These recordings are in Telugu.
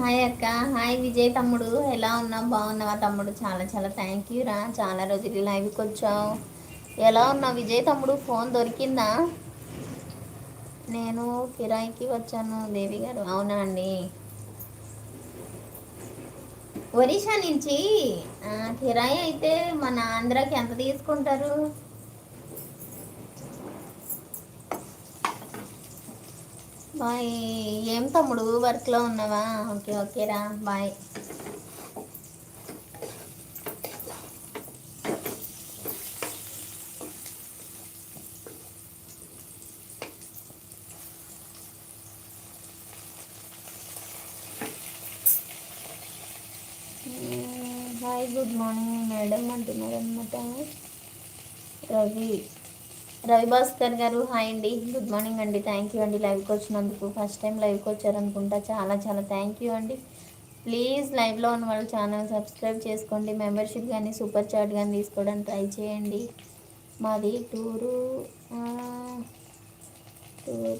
హాయ్ అక్క. హాయ్ విజయ్ తమ్ముడు. ఎలా ఉన్నావు? బాగున్నావా తమ్ముడు? చాలా చాలా థ్యాంక్ యూ రా. చాలా రోజులు లైవ్కి వచ్చావు. ఎలా ఉన్నావు విజయ్ తమ్ముడు? ఫోన్ దొరికిందా? నేను కిరాయికి వచ్చాను. దేవి గారు అవునా అండి? ఒరిషా నుంచి? కిరాయి అయితే మన ఆంధ్రాకి ఎంత తీసుకుంటారు? బాయ్. ఏం తమ్ముడు? వర్క్లో ఉన్నావా? ఓకే ఓకేరా bye. Hi good morning madam అంటున్నారు అనమాట రవి. రవి భాస్కర్ గారు హాయ్ అండి. గుడ్ మార్నింగ్ అండి. థ్యాంక్ యూ అండి లైవ్కి వచ్చినందుకు. ఫస్ట్ టైం లైవ్కి వచ్చారనుకుంటా. చాలా చాలా థ్యాంక్ యూ అండి. ప్లీజ్ లైవ్లో ఉన్న వాళ్ళు ఛానల్ సబ్స్క్రైబ్ చేసుకోండి. మెంబర్షిప్ కానీ సూపర్ చాట్ కానీ తీసుకోవడానికి ట్రై చేయండి. మాది టూరు టూర్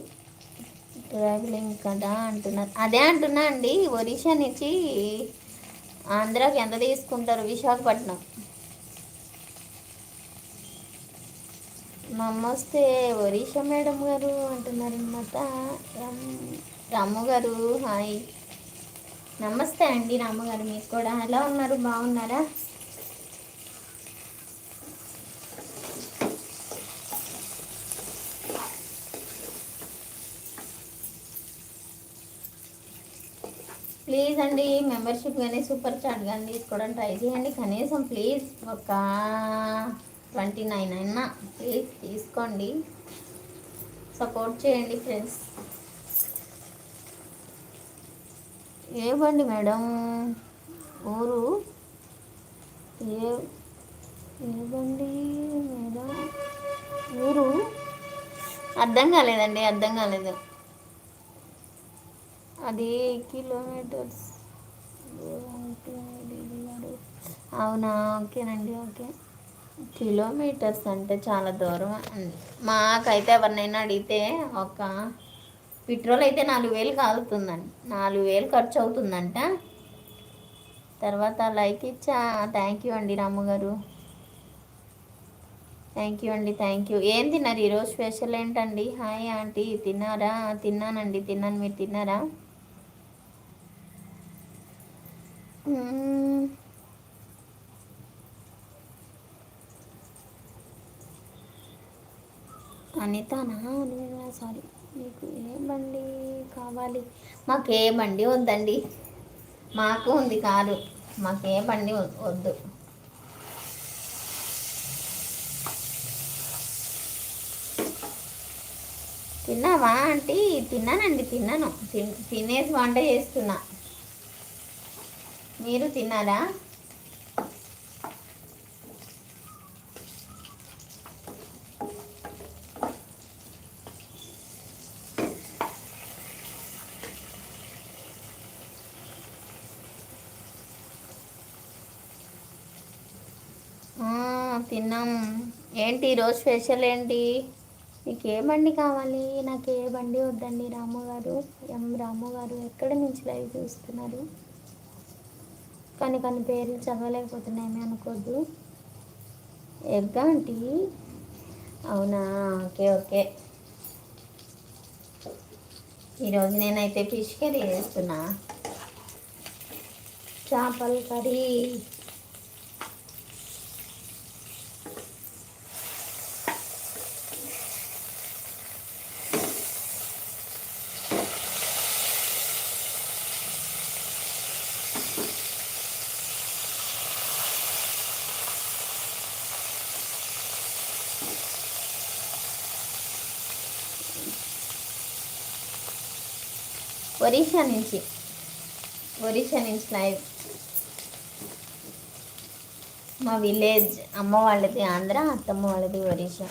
ట్రావెలింగ్ కదా అంటున్నారు. అదే అంటున్నా అండి. ఒరిషా నుంచి ఆంధ్రాకి ఎంత తీసుకుంటారు? విశాఖపట్నం. నమస్తే ఒరిషా మేడం గారు అంటున్నారు రమ్ రాము గారు హాయ్. నమస్తే అండి రాము గారు మీకు కూడా ఎలా ఉన్నారు? బాగున్నారా? ప్లీజ్ అండి మెంబర్షిప్ కానీ సూపర్ చాట్ కానీ తీసుకోవడం ట్రై చేయండి. కనీసం ప్లీజ్ ఒక ట్వంటీ నైన్ అయినా ప్లీజ్ తీసుకోండి. సపోర్ట్ చేయండి ఫ్రెండ్స్. ఏ బండి మేడం? ఊరు? ఏ ఏ బండి మేడం? ఊరు? అర్థం కాలేదండి అర్థం కాలేదు. అది కిలోమీటర్స్. అవునా? ఓకేనండి ఓకే. కిలోమీటర్స్ అంటే చాలా దూరం అండి. మాకైతే ఎవరినైనా అడిగితే ఒక పెట్రోల్ అయితే నాలుగు వేలు కాలుతుందండి. నాలుగు వేలు ఖర్చు అవుతుందంట. తర్వాత లైక్ ఇచ్చా. థ్యాంక్ యూ అండి రామ్మగారు థ్యాంక్ యూ అండి థ్యాంక్ యూ. ఏం తిన్నారు ఈరోజు స్పెషల్ ఏంటండి? హాయ్ ఆంటీ తిన్నారా? తిన్నానండి తిన్నాను. మీరు తిన్నారా? అనితానా సారీ మీకు ఏ బండి కావాలి? మాకు ఏ బండి వద్దండి. మాకు ఉంది కారు. మాకు ఏ బండి వద్దు తిన్నావా ఆంటీ? తిన్నానండి తిన్నాను. తినేసి వంట చేస్తున్నా. మీరు తిన్నారా? తిన్నాం. ఏంటి ఈరోజు స్పెషల్ ఏంటి? మీకు ఏ బండి కావాలి? నాకు ఏ బండి వద్దండి రాము గారు. ఎం రాము గారు ఎక్కడి నుంచి లైవ్ చూస్తున్నారు? కానీ కొన్ని పేర్లు చదవలేకపోతున్నాయని అనుకోద్దు. ఎగ్గా ఆంటీ? అవునా? Okay okay. ఈరోజు నేనైతే ఫిష్ కర్రీ వేస్తున్నా చేపల కర్రీ. ఒరిషా నుంచి. ఒరిషా నుంచి లైవ్ మా విలేజ్ అమ్మ వాళ్ళది ఆంధ్ర అత్తమ్మ వాళ్ళది ఒరిషా